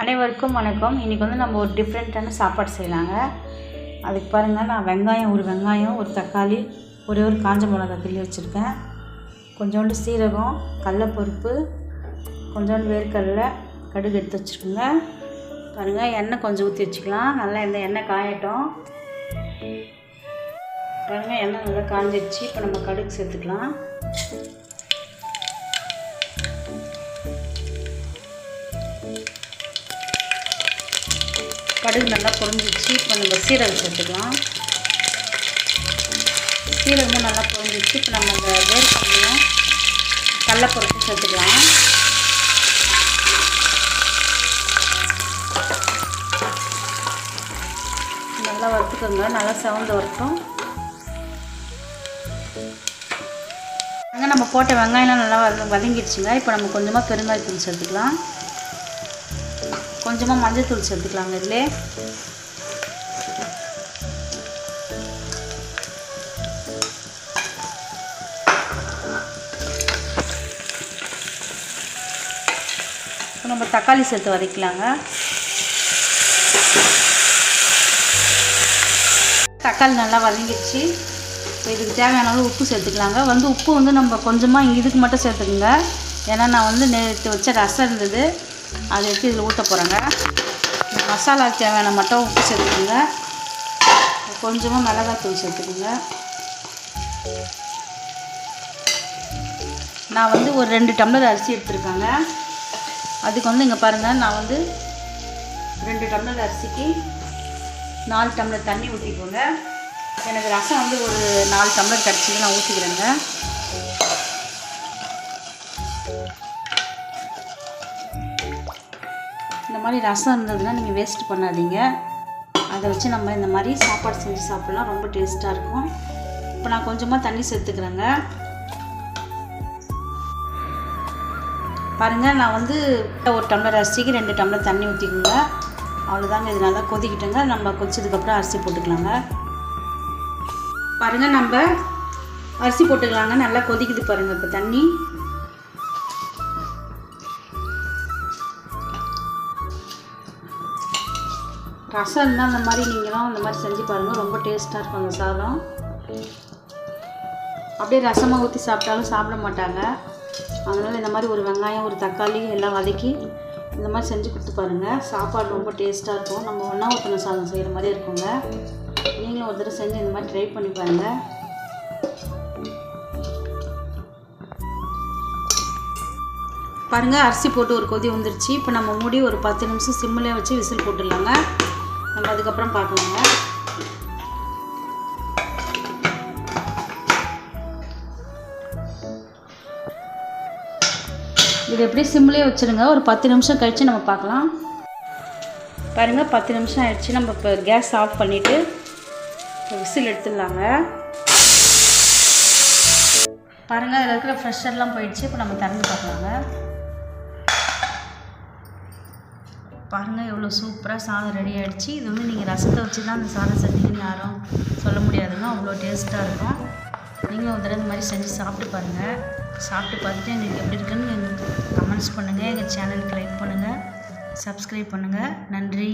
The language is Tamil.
அனைவருக்கும் வணக்கம். இன்றைக்கி வந்து நம்ம ஒரு டிஃப்ரெண்ட்டான சாப்பாடு செய்யலாங்க. அதுக்கு பாருங்கள் நான் வெங்காயம் ஒரு வெங்காயம் ஒரு தக்காளி ஒரே ஒரு காஞ்ச மிளகா கிள்ளி வச்சுருக்கேன். கொஞ்சோண்டு சீரகம் கடலப்பருப்பு கொஞ்சோண்டு வேர்க்கடலை கடுகு எடுத்து வச்சுருக்கோங்க. பாருங்கள் எண்ணெய் கொஞ்சம் ஊற்றி வச்சுக்கலாம். நல்லா இந்த எண்ணெய் காயட்டும். பாருங்கள் எண்ணெய் நல்லா காஞ்சிடுச்சு இப்போ நம்ம கடுகு சேர்த்துக்கலாம். கடுகு நல்லா பொரிஞ்சிச்சு. இப்போ நம்ம சீரகம் சேர்த்துக்கலாம். சீரகமும் நல்லா பொரிஞ்சிச்சு. இப்போ நம்ம இந்த வேர்க்கடலையும் கடலப்பருப்பும் சேர்த்துக்கலாம். நல்லா வறுத்துக்கோங்க. நல்லா செவந்து வரட்டும். அங்கே நம்ம போட்ட வெங்காயம்லாம் நல்லா வதங்கிடுச்சுங்க இப்போ நம்ம கொஞ்சமாக பெருங்காயத்தூள் சேர்த்துக்கலாம். கொஞ்சமாக மஞ்சள் தூள் சேர்த்துக்கலாங்க இதில் நம்ம தக்காளி சேர்த்து வதக்கலாங்க. தக்காளி நல்லா வதங்கிடுச்சு. இதுக்கு தேவையான அளவு உப்பு சேர்த்துக்கலாங்க. வந்து உப்பு வந்து நம்ம கொஞ்சமாக இதுக்கு மட்டும் சேர்த்துக்குங்க. ஏன்னா நான் வந்து நேற்று வச்ச ரசம் இருந்தது. அதை எடுத்து இதில் ஊற்ற போகிறேங்க மசாலாவுக்கு தேவையான மட்டும் உப்பு சேர்த்துக்குங்க. கொஞ்சமாக மிளகாத்தூள் சேர்த்துக்குங்க. நான் வந்து ஒரு ரெண்டு டம்ளர் அரிசி எடுத்துருக்காங்க. அதுக்கு வந்து இங்கே பாருங்கள் நான் வந்து ரெண்டு டம்ளர் அரிசிக்கு நாலு டம்ளர் தண்ணி ஊற்றிக்கோங்க எனக்கு ரசம் வந்து ஒரு நாலு டம்ளர் கிடச்சிது நான் ஊற்றிக்கிறேங்க மாதிரி ரசம் இருந்ததுன்னா நீங்கள் வேஸ்ட் பண்ணாதீங்க. அதை வச்சு நம்ம இந்த மாதிரி சாப்பாடு செஞ்சு சாப்பிட்லாம். ரொம்ப டேஸ்ட்டாக இருக்கும். இப்போ நான் கொஞ்சமாக தண்ணி சேர்த்துக்கிறேங்க. பாருங்கள் நான் வந்து ஒரு டம்ளர் அரிசிக்கு ரெண்டு டம்ளர் தண்ணி ஊற்றிக்கோங்க அவ்வளோதாங்க இது நல்லா கொதிக்கிட்டுங்க. நம்ம கொதிச்சதுக்கப்புறம் அரிசி போட்டுக்கலாங்க. பாருங்கள் நம்ம அரிசி போட்டுக்கலாங்க. நல்லா கொதிக்குது பாருங்கள் இப்போ தண்ணி. ரசம் இருந்தால் அந்த மாதிரி நீங்களும் அந்த மாதிரி செஞ்சு பாருங்கள் ரொம்ப டேஸ்ட்டாக இருக்கும் அந்த சாதம். அப்படியே ரசமாக ஊற்றி சாப்பிட்டாலும் சாப்பிட மாட்டாங்க. அதனால் இந்த மாதிரி ஒரு வெங்காயம் ஒரு தக்காளி எல்லாம் வதக்கி இந்த மாதிரி செஞ்சு கொடுத்து பாருங்கள் சாப்பாடு ரொம்ப டேஸ்ட்டாக இருக்கும். நம்ம ஒன்றா ஊற்றின சாதம் செய்கிற மாதிரி இருக்குங்க. நீங்களும் ஒரு தடவை செஞ்சு இந்த மாதிரி ட்ரை பண்ணி பாருங்கள் பாருங்கள் அரிசி போட்டு ஒரு கொதி வந்துருச்சு. இப்போ நம்ம மூடி ஒரு பத்து நிமிஷம் சிம்மிலே வச்சு விசில் போட்டுடலாங்க. அதுக்கப்புறம் பார்க்கலாங்க இது எப்படி சிம்லேயே வச்சுருங்க? ஒரு பத்து நிமிஷம் கழித்து நம்ம பார்க்கலாம். பாருங்கள் பத்து நிமிஷம் ஆயிடுச்சு. நம்ம இப்போ கேஸ் ஆஃப் பண்ணிவிட்டு விசில் எடுத்துடலாங்க. பாருங்கள் அதில் இருக்கிற ஃப்ரெஷர்லாம் போயிடுச்சு. இப்போ நம்ம திறந்து பார்க்கலாங்க. பாருங்கள் எவ்வளோ சூப்பராக சாதம் ரெடி ஆகிடுச்சு இது வந்து நீங்கள் ரசத்தை வச்சு தான் அந்த சாதம் செஞ்சீங்கன்னு யாரும் சொல்ல முடியாதுங்க. அவ்வளோ டேஸ்ட்டாக இருக்கும். நீங்களும் ஒரு தடவை இந்த மாதிரி செஞ்சு சாப்பிட்டு பாருங்கள் சாப்பிட்டு பார்த்துட்டு எங்களுக்கு எப்படி இருக்குன்னு எங்களுக்கு கமெண்ட்ஸ் பண்ணுங்கள் எங்கள் சேனலுக்கு லைக் பண்ணுங்கள் சப்ஸ்கிரைப் பண்ணுங்கள் நன்றி.